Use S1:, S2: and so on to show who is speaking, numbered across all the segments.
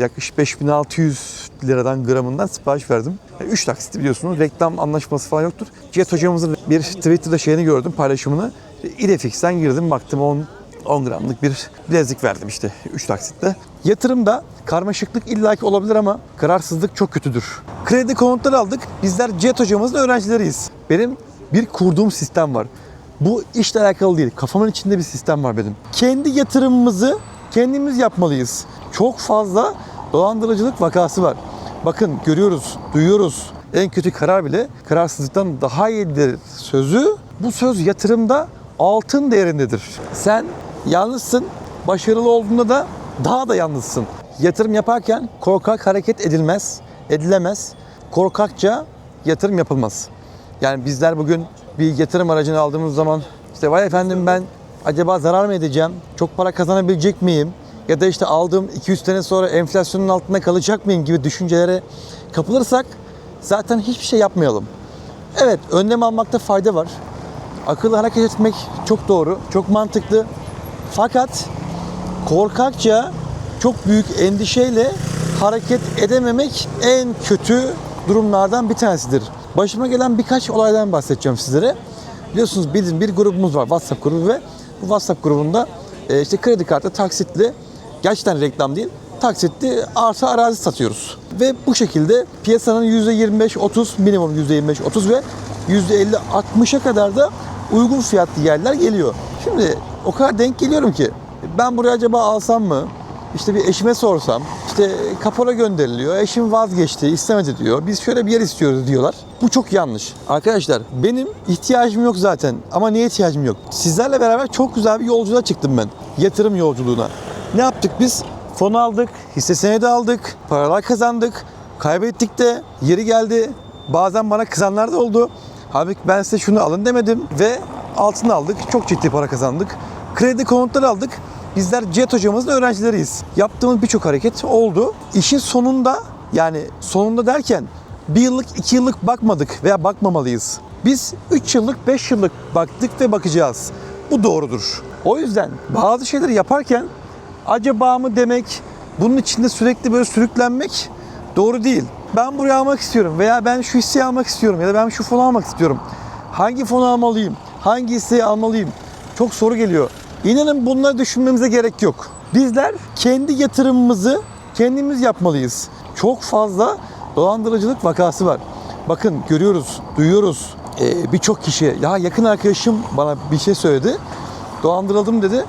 S1: Yaklaşık 5600 liradan gramından sipariş verdim. 3 taksit biliyorsunuz. Reklam anlaşması falan yoktur. Cihat hocamızın bir Twitter'da şeyini gördüm paylaşımını. İdefix'ten girdim baktım 10 10 gramlık bir bilezik verdim işte 3 taksitle. Yatırımda karmaşıklık illaki olabilir ama kararsızlık çok kötüdür. Kredi konutları aldık. Bizler Cihat hocamızın öğrencileriyiz. Benim bir kurduğum sistem var. Bu işle alakalı değil. Kafamın içinde bir sistem var benim. Kendi yatırımımızı kendimiz yapmalıyız. Çok fazla dolandırıcılık vakası var. Bakın görüyoruz, duyuyoruz. En kötü karar bile kararsızlıktan daha iyidir sözü. Bu söz yatırımda altın değerindedir. Sen yalnızsın, başarılı olduğunda da daha da yalnızsın. Yatırım yaparken korkak hareket edilmez, edilemez. Korkakça yatırım yapılmaz. Yani bizler bugün bir yatırım aracını aldığımız zaman işte vay efendim ben acaba zarar mı edeceğim? Çok para kazanabilecek miyim? Ya da işte aldığım 200 sene sonra enflasyonun altında kalacak mıyım gibi düşüncelere kapılırsak zaten hiçbir şey yapmayalım. Evet önlem almakta fayda var. Akıllı hareket etmek çok doğru, çok mantıklı. Fakat korkakça çok büyük endişeyle hareket edememek en kötü durumlardan bir tanesidir. Başıma gelen birkaç olaydan bahsedeceğim sizlere. Biliyorsunuz bizim bir grubumuz var WhatsApp grubu ve bu WhatsApp grubunda e, işte kredi kartı taksitli gerçekten reklam değil taksitli arsa arazi satıyoruz. Ve bu şekilde piyasanın %25-30 minimum %25-30 ve %50-60'a kadar da uygun fiyatlı yerler geliyor. Şimdi o kadar denk geliyorum ki ben buraya acaba alsam mı? İşte bir eşime sorsam, işte kapora gönderiliyor, eşim vazgeçti, istemedi diyor. Biz şöyle bir yer istiyoruz diyorlar. Bu çok yanlış. Arkadaşlar benim ihtiyacım yok zaten ama niye ihtiyacım yok? Sizlerle beraber çok güzel bir yolculuğa çıktım ben. Yatırım yolculuğuna. Ne yaptık biz? Fon aldık, hisse senedi aldık, paralar kazandık, kaybettik de yeri geldi. Bazen bana kızanlar da oldu. Halbuki ben size şunu alın demedim ve altın aldık. Çok ciddi para kazandık. Kredi konutları aldık. Bizler Cihat hocamızın öğrencileriyiz. Yaptığımız birçok hareket oldu. İşin sonunda yani sonunda derken bir yıllık iki yıllık bakmadık veya bakmamalıyız. Biz 3 yıllık 5 yıllık baktık ve bakacağız. Bu doğrudur. O yüzden bazı şeyleri yaparken acaba mı demek, bunun içinde sürekli böyle sürüklenmek doğru değil. Ben buraya almak istiyorum veya ben şu hisseyi almak istiyorum ya da ben şu fonu almak istiyorum. Hangi fonu almalıyım? Hangi hisseyi almalıyım? Çok soru geliyor. İnanın bunları düşünmemize gerek yok. Bizler kendi yatırımımızı kendimiz yapmalıyız. Çok fazla dolandırıcılık vakası var. Bakın görüyoruz, duyuyoruz. Ee, Birçok kişi, ya yakın arkadaşım bana bir şey söyledi. Dolandırıldım dedi.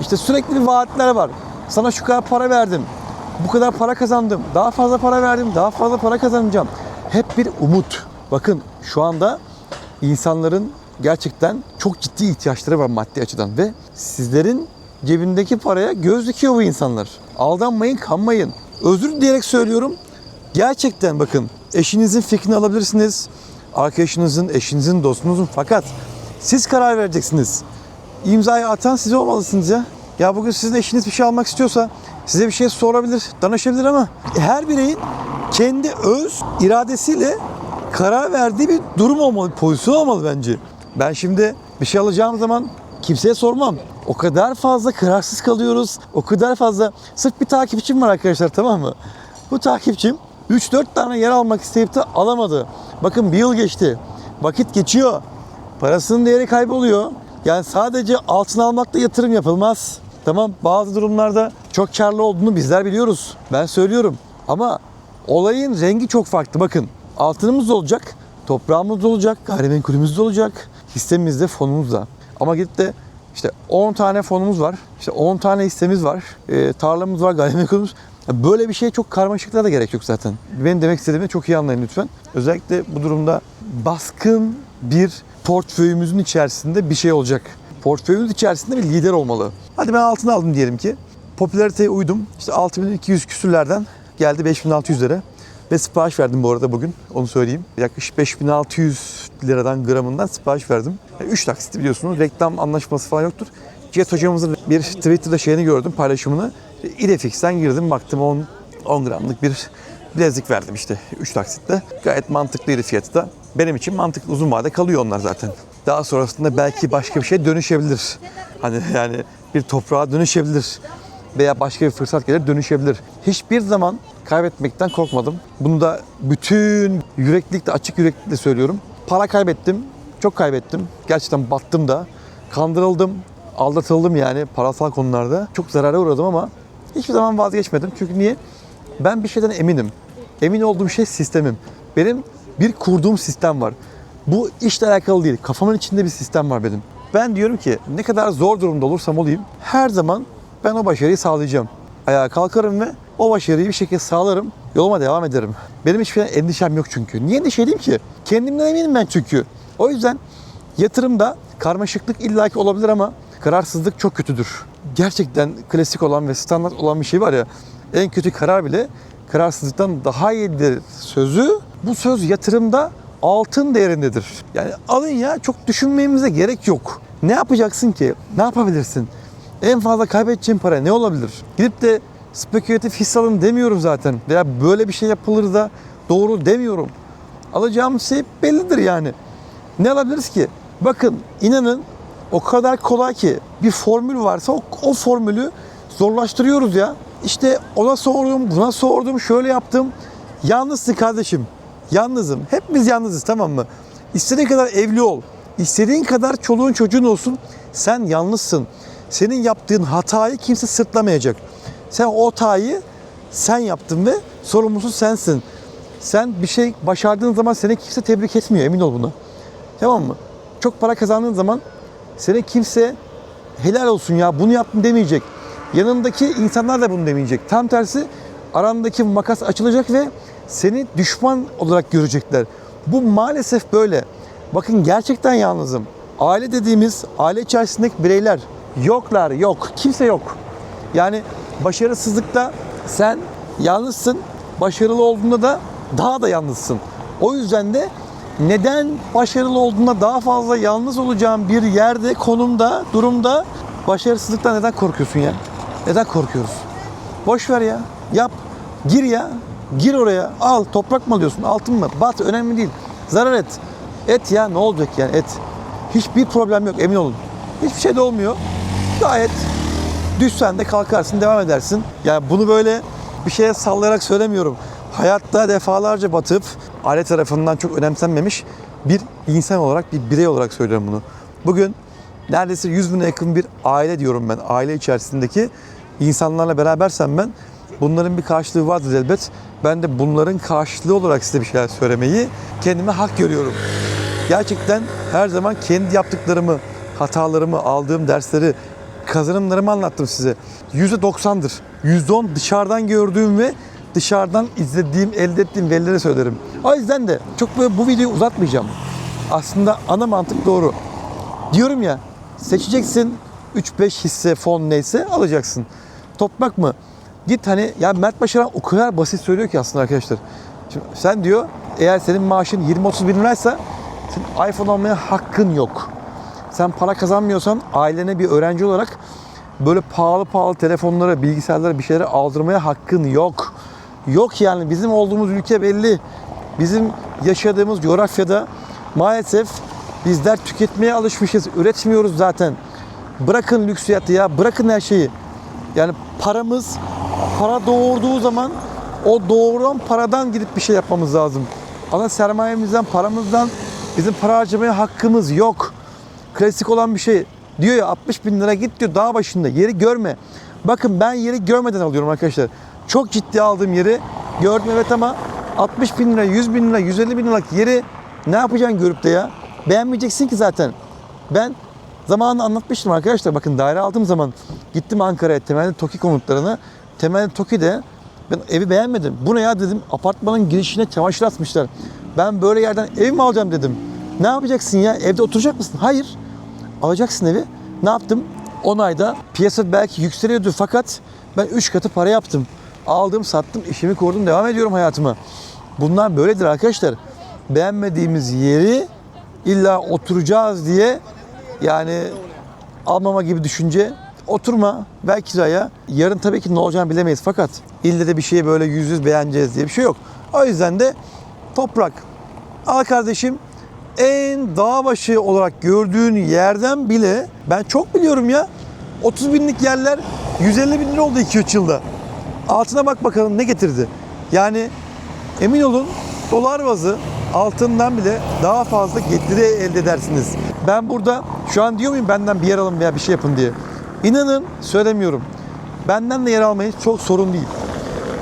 S1: İşte sürekli bir vaatler var. Sana şu kadar para verdim. Bu kadar para kazandım. Daha fazla para verdim. Daha fazla para kazanacağım. Hep bir umut. Bakın şu anda insanların gerçekten çok ciddi ihtiyaçları var maddi açıdan ve sizlerin cebindeki paraya göz dikiyor bu insanlar. Aldanmayın, kanmayın. Özür dileyerek söylüyorum. Gerçekten bakın eşinizin fikrini alabilirsiniz. Arkadaşınızın, eşinizin, dostunuzun fakat siz karar vereceksiniz. İmzayı atan siz olmalısınız ya. Ya bugün sizin eşiniz bir şey almak istiyorsa size bir şey sorabilir, danışabilir ama her bireyin kendi öz iradesiyle karar verdiği bir durum olmalı, pozisyon olmalı bence. Ben şimdi bir şey alacağım zaman kimseye sormam. O kadar fazla kararsız kalıyoruz. O kadar fazla sırf bir takipçim var arkadaşlar tamam mı? Bu takipçim 3-4 tane yer almak isteyip de alamadı. Bakın bir yıl geçti. Vakit geçiyor. Parasının değeri kayboluyor. Yani sadece altın almakla yatırım yapılmaz. Tamam bazı durumlarda çok karlı olduğunu bizler biliyoruz. Ben söylüyorum. Ama olayın rengi çok farklı. Bakın altınımız olacak, toprağımız olacak, gayrimenkulümüz de olacak, hissemiz de fonumuz da. Ama gidip de işte 10 tane fonumuz var, işte 10 tane hissemiz var, e, tarlamız var, gayrimenkulümüz. Böyle bir şeye çok karmaşıklığa da gerek yok zaten. Benim demek istediğimi çok iyi anlayın lütfen. Özellikle bu durumda baskın bir portföyümüzün içerisinde bir şey olacak. Portföyümüz içerisinde bir lider olmalı. Hadi ben altını aldım diyelim ki. Popülariteye uydum. İşte 6200 küsürlerden geldi 5600'lere. Ve sipariş verdim bu arada bugün. Onu söyleyeyim. Yaklaşık 5600 liradan gramından sipariş verdim. 3 taksit biliyorsunuz. Reklam anlaşması falan yoktur. Cihat hocamızın bir Twitter'da şeyini gördüm paylaşımını. İdefix'ten girdim baktım 10, 10 gramlık bir bilezik verdim işte 3 taksitle. Gayet mantıklıydı fiyatı da. Benim için mantıklı uzun vade kalıyor onlar zaten. Daha sonrasında belki başka bir şey dönüşebilir. Hani yani bir toprağa dönüşebilir. veya başka bir fırsat gelir dönüşebilir. Hiçbir zaman kaybetmekten korkmadım. Bunu da bütün yüreklilikle, açık yüreklilikle söylüyorum. Para kaybettim, çok kaybettim. Gerçekten battım da. Kandırıldım, aldatıldım yani parasal konularda. Çok zarara uğradım ama hiçbir zaman vazgeçmedim. Çünkü niye? Ben bir şeyden eminim. Emin olduğum şey sistemim. Benim bir kurduğum sistem var. Bu işle alakalı değil. Kafamın içinde bir sistem var benim. Ben diyorum ki ne kadar zor durumda olursam olayım her zaman ben o başarıyı sağlayacağım. Ayağa kalkarım ve o başarıyı bir şekilde sağlarım. Yoluma devam ederim. Benim hiçbir endişem yok çünkü. Niye endişeliyim ki? Kendimden eminim ben çünkü. O yüzden yatırımda karmaşıklık illaki olabilir ama kararsızlık çok kötüdür. Gerçekten klasik olan ve standart olan bir şey var ya. En kötü karar bile kararsızlıktan daha iyidir sözü. Bu söz yatırımda altın değerindedir. Yani alın ya çok düşünmemize gerek yok. Ne yapacaksın ki? Ne yapabilirsin? En fazla kaybedeceğin para ne olabilir? Gidip de spekülatif hisse alın demiyorum zaten. Veya böyle bir şey yapılır da doğru demiyorum. Alacağımız şey bellidir yani. Ne alabiliriz ki? Bakın inanın o kadar kolay ki bir formül varsa o, o formülü zorlaştırıyoruz ya. İşte ona sordum, buna sordum, şöyle yaptım. Yalnızsın kardeşim. Yalnızım. Hepimiz yalnızız tamam mı? İstediğin kadar evli ol. İstediğin kadar çoluğun çocuğun olsun. Sen yalnızsın. Senin yaptığın hatayı kimse sırtlamayacak. Sen o hatayı sen yaptın ve sorumlusu sensin. Sen bir şey başardığın zaman seni kimse tebrik etmiyor emin ol buna. Tamam mı? Çok para kazandığın zaman seni kimse helal olsun ya bunu yaptın demeyecek. Yanındaki insanlar da bunu demeyecek. Tam tersi arandaki makas açılacak ve seni düşman olarak görecekler. Bu maalesef böyle. Bakın gerçekten yalnızım. Aile dediğimiz aile içerisindeki bireyler yoklar yok. Kimse yok. Yani başarısızlıkta sen yalnızsın. Başarılı olduğunda da daha da yalnızsın. O yüzden de neden başarılı olduğunda daha fazla yalnız olacağım bir yerde, konumda, durumda başarısızlıktan neden korkuyorsun ya? Neden korkuyoruz? Boş ver ya. Yap. Gir ya. Gir oraya. Al. Toprak mı alıyorsun? Altın mı? Bat. Önemli değil. Zarar et. Et ya. Ne olacak yani? Et. Hiçbir problem yok. Emin olun. Hiçbir şey de olmuyor. Gayet düşsen de kalkarsın, devam edersin. Yani bunu böyle bir şeye sallayarak söylemiyorum. Hayatta defalarca batıp aile tarafından çok önemsenmemiş bir insan olarak, bir birey olarak söylüyorum bunu. Bugün neredeyse 100 bine yakın bir aile diyorum ben. Aile içerisindeki insanlarla berabersem ben bunların bir karşılığı vardır elbet. Ben de bunların karşılığı olarak size bir şeyler söylemeyi kendime hak görüyorum. Gerçekten her zaman kendi yaptıklarımı, hatalarımı, aldığım dersleri, kazanımlarımı anlattım size. %90'dır. %10 dışarıdan gördüğüm ve dışarıdan izlediğim, elde ettiğim verileri söylerim. O yüzden de çok böyle bu videoyu uzatmayacağım. Aslında ana mantık doğru. Diyorum ya seçeceksin 3-5 hisse fon neyse alacaksın. Toprak mı? Git hani ya Mert Başaran o kadar basit söylüyor ki aslında arkadaşlar. Şimdi sen diyor eğer senin maaşın 20-30 bin liraysa senin iPhone almaya hakkın yok. Sen para kazanmıyorsan ailene bir öğrenci olarak böyle pahalı pahalı telefonlara, bilgisayarlara bir şeyler aldırmaya hakkın yok. Yok yani bizim olduğumuz ülke belli. Bizim yaşadığımız coğrafyada maalesef bizler tüketmeye alışmışız. Üretmiyoruz zaten. Bırakın lüks hayatı ya, bırakın her şeyi. Yani paramız para doğurduğu zaman o doğuran paradan gidip bir şey yapmamız lazım. Ama sermayemizden, paramızdan bizim para harcamaya hakkımız yok. Klasik olan bir şey. Diyor ya 60 bin lira git diyor dağ başında yeri görme. Bakın ben yeri görmeden alıyorum arkadaşlar. Çok ciddi aldığım yeri gördüm evet ama 60 bin lira, 100 bin lira, 150 bin liralık yeri ne yapacaksın görüp de ya? Beğenmeyeceksin ki zaten. Ben zamanında anlatmıştım arkadaşlar. Bakın daire aldığım zaman gittim Ankara'ya temelli TOKİ konutlarına. Temelli TOKİ'de ben evi beğenmedim. Bu ne ya dedim. Apartmanın girişine çamaşır asmışlar. Ben böyle yerden ev mi alacağım dedim. Ne yapacaksın ya? Evde oturacak mısın? Hayır. Alacaksın evi. Ne yaptım? 10 ayda piyasa belki yükseliyordu fakat ben 3 katı para yaptım. Aldım, sattım, işimi kurdum, devam ediyorum hayatıma. Bunlar böyledir arkadaşlar. Beğenmediğimiz yeri illa oturacağız diye yani almama gibi düşünce oturma ver kiraya. Yarın tabii ki ne olacağını bilemeyiz fakat ille de bir şeyi böyle yüz yüz beğeneceğiz diye bir şey yok. O yüzden de toprak. Al kardeşim en dağ başı olarak gördüğün yerden bile ben çok biliyorum ya 30 binlik yerler 150 bin lira oldu 2-3 yılda. Altına bak bakalım ne getirdi. Yani emin olun dolar bazı altından bile daha fazla getiri elde edersiniz. Ben burada şu an diyor muyum benden bir yer alın veya bir şey yapın diye. İnanın söylemiyorum. Benden de yer almayı çok sorun değil.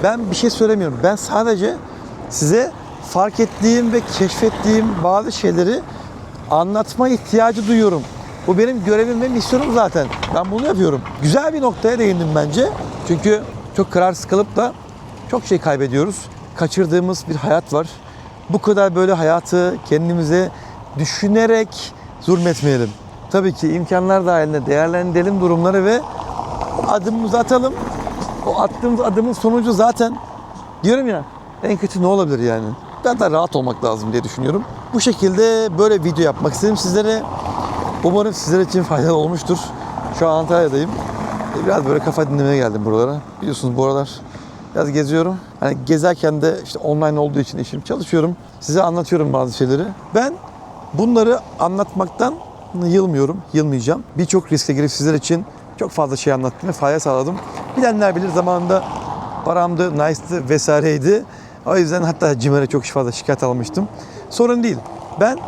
S1: Ben bir şey söylemiyorum. Ben sadece size fark ettiğim ve keşfettiğim bazı şeyleri anlatma ihtiyacı duyuyorum. Bu benim görevim ve misyonum zaten. Ben bunu yapıyorum. Güzel bir noktaya değindim bence. Çünkü çok kararsız kalıp da çok şey kaybediyoruz. Kaçırdığımız bir hayat var. Bu kadar böyle hayatı kendimize düşünerek zulmetmeyelim. Tabii ki imkanlar dahilinde değerlendirelim durumları ve adımımızı atalım. O attığımız adımın sonucu zaten diyorum ya en kötü ne olabilir yani? Ben de rahat olmak lazım diye düşünüyorum. Bu şekilde böyle video yapmak istedim sizlere. Umarım sizler için faydalı olmuştur. Şu an Antalya'dayım. E, Biraz böyle kafa dinlemeye geldim buralara. Biliyorsunuz bu aralar biraz geziyorum. Hani gezerken de işte online olduğu için işim çalışıyorum. Size anlatıyorum bazı şeyleri. Ben bunları anlatmaktan yılmıyorum, yılmayacağım. Birçok riske girip sizler için çok fazla şey anlattım ve fayda sağladım. Bilenler bilir zamanında paramdı, nice'tı vesaireydi. O yüzden hatta CİMER'e çok fazla şikayet almıştım. Sorun değil. Ben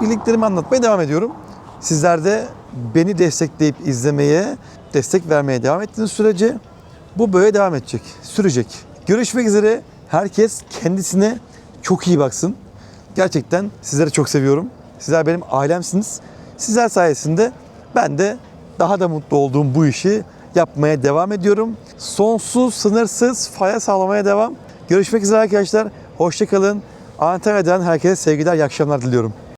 S1: bildiklerimi anlatmaya devam ediyorum. Sizler de beni destekleyip izlemeye, destek vermeye devam ettiğiniz sürece bu böyle devam edecek, sürecek. Görüşmek üzere. Herkes kendisine çok iyi baksın. Gerçekten sizleri çok seviyorum. Sizler benim ailemsiniz. Sizler sayesinde ben de daha da mutlu olduğum bu işi yapmaya devam ediyorum. Sonsuz, sınırsız fayda sağlamaya devam. Görüşmek üzere arkadaşlar. Hoşçakalın. Antalya'dan herkese sevgiler, iyi akşamlar diliyorum.